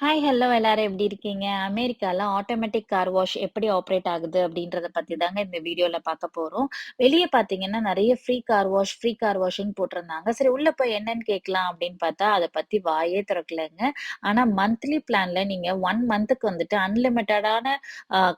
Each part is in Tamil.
ஹாய், ஹலோ எல்லாரும் எப்படி இருக்கீங்க? அமெரிக்கால ஆட்டோமேட்டிக் கார் வாஷ் எப்படி ஆப்ரேட் ஆகுது அப்படின்றத பத்தி தாங்க இந்த வீடியோல பார்க்க போறோம். வெளியே பார்த்தீங்கன்னா, நிறைய free car wash, free car வாஷ்ன்னு போட்டிருந்தாங்க. சரி உள்ள போய் என்னன்னு கேட்கலாம் அப்படின்னு பார்த்தா, அதை பத்தி வாயே திறக்கலைங்க ஆனா மந்த்லி பிளான்ல நீங்க ஒன் மந்த்துக்கு வந்துட்டு அன்லிமிட்டடான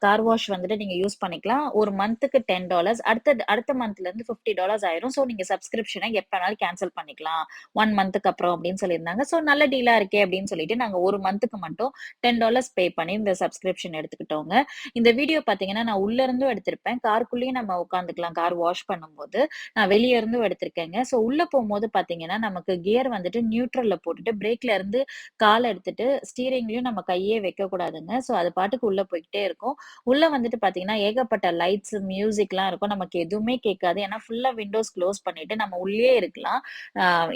கார் வாஷ் வந்துட்டு நீங்க யூஸ் பண்ணிக்கலாம். ஒரு மந்த்துக்கு $10 அடுத்த அடுத்த மந்த்லேருந்து ஃபிஃப்டி டாலர்ஸ் ஆயிரும். ஸோ நீங்க சப்ஸ்கிரிப்ஷனை எப்ப வேணாலும் கேன்சல் பண்ணிக்கலாம். ஒன் மந்த்துக்கு அப்புறம் அப்படின்னு சொல்லியிருந்தாங்க. ஸோ நல்ல டீலா இருக்கே அப்படின்னு சொல்லிட்டு நாங்க ஒரு மந்த்துக்கு மட்டும் $10 பே பண்ணி இந்த சப்ஸ்கிரிப்ஷன் எடுத்துக்கிட்டோங்க. இந்த வீடியோ பார்த்தீங்கன்னா, நான் உள்ள இருந்தும் எடுத்திருப்பேன். காருக்குள்ளேயும் நம்ம உட்காந்துக்கலாம் கார் வாஷ் பண்ணும்போது. நான் வெளிய இருந்தும் எடுத்திருக்கேங்க. ஸோ உள்ள போகும்போது பார்த்தீங்கன்னா, நமக்கு கியர் வந்துட்டு நியூட்ரல்ல போட்டுட்டு பிரேக்ல இருந்து கால் எடுத்துட்டு ஸ்டீரிங்லயும் நம்ம கையே வைக்கக்கூடாதுங்க. ஸோ அது பாட்டுக்கு உள்ள போய்கிட்டே இருக்கும். உள்ள வந்துட்டு பார்த்தீங்கன்னா, ஏகப்பட்ட லைட்ஸ், மியூசிக்லாம் இருக்கும். நமக்கு எதுவுமே கேட்காது. ஏன்னா ஃபுல்லா விண்டோஸ் க்ளோஸ் பண்ணிட்டு நம்ம உள்ளே இருக்கலாம்.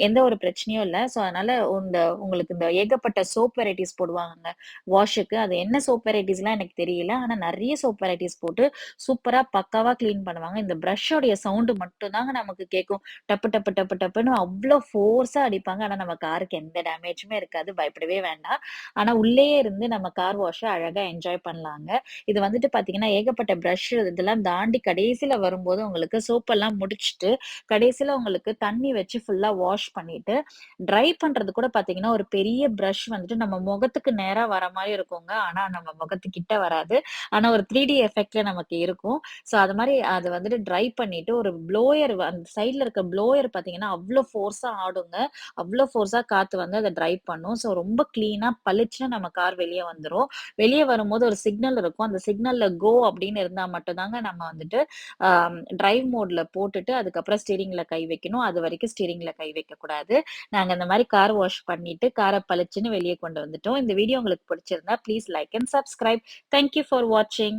எந்த ஒரு பிரச்சனையும் இல்ல. ஸோ அதனால இந்த உங்களுக்கு இந்த ஏகப்பட்ட சோப் வெரைட்டீஸ் போடுவாங்க வாஷுக்கு. அது என்ன சோப் வெரைட்டிஸ்லாம் எனக்கு தெரியல. ஆனா நிறைய சோப் வெரைட்டிஸ் போட்டு சூப்பரா பக்காவா கிளீன் பண்ணுவாங்க. இந்த ப்ரஷ்ஷோடைய சவுண்ட் மட்டும்தாங்க நமக்கு கேட்கும். டப்பு டப்பு டப்பு டப்புன்னு அவ்வளோ ஃபோர்ஸா அடிப்பாங்க. ஆனா நம்ம காருக்கு எந்த டேமேஜுமே இருக்காது. பயப்படவே வேண்டாம். ஆனா உள்ளேயே இருந்து நம்ம கார் வாஷ அழகா என்ஜாய் பண்ணலாங்க. இது வந்துட்டு பார்த்தீங்கன்னா, ஏகப்பட்ட ப்ரஷ் இதெல்லாம் தாண்டி கடைசியில் வரும்போது உங்களுக்கு சோப்பெல்லாம் முடிச்சுட்டு, கடைசியில் உங்களுக்கு தண்ணி வச்சு ஃபுல்லா வாஷ் பண்ணிட்டு, ட்ரை பண்ணுறது கூட பார்த்தீங்கன்னா, ஒரு பெரிய பிரஷ் வந்துட்டு நம்ம முகத்துக்கு நேரா வர மாதிரி இருக்குங்க. ஆனா நம்ம முகத்துக்கிட்ட வராது. ஆனா ஒரு த்ரீ டி எஃபெக்ட்ல நமக்கு இருக்கும். ஸோ அது மாதிரி அது வந்துட்டு ட்ரை பண்ணிட்டு ஒரு ப்ளோயர் அந்த சைட்ல இருக்க ப்ளோயர் பார்த்தீங்கன்னா, அவ்வளோ ஃபோர்ஸா ஆடுங்க. அவ்வளோ ஃபோர்ஸா காத்து வந்து அதை ட்ரை பண்ணும். ஸோ ரொம்ப கிளீனா பளிச்சுன்னு நம்ம கார் வெளியே வந்துடும் வெளியே வரும்போது ஒரு சிக்னல் இருக்கும். அந்த சிக்னல்ல கோ அப்படின்னு இருந்தா மட்டும்தாங்க நம்ம வந்துட்டு டிரைவ் மோட்ல போட்டுட்டு அதுக்கப்புறம் ஸ்டீரிங்ல கை வைக்கணும். அது வரைக்கும் ஸ்டீரிங்ல கை வைக்கக்கூடாது. நாங்க இந்த மாதிரி கார் வாஷ் பண்ணிட்டு காரை பளிச்சுன்னு வெளியே கொண்டு வந்துட்டோம். இந்த வீடியோ உங்களுக்கு பிடிச்சிருந்தா please like and subscribe. Thank you for வாட்சிங்.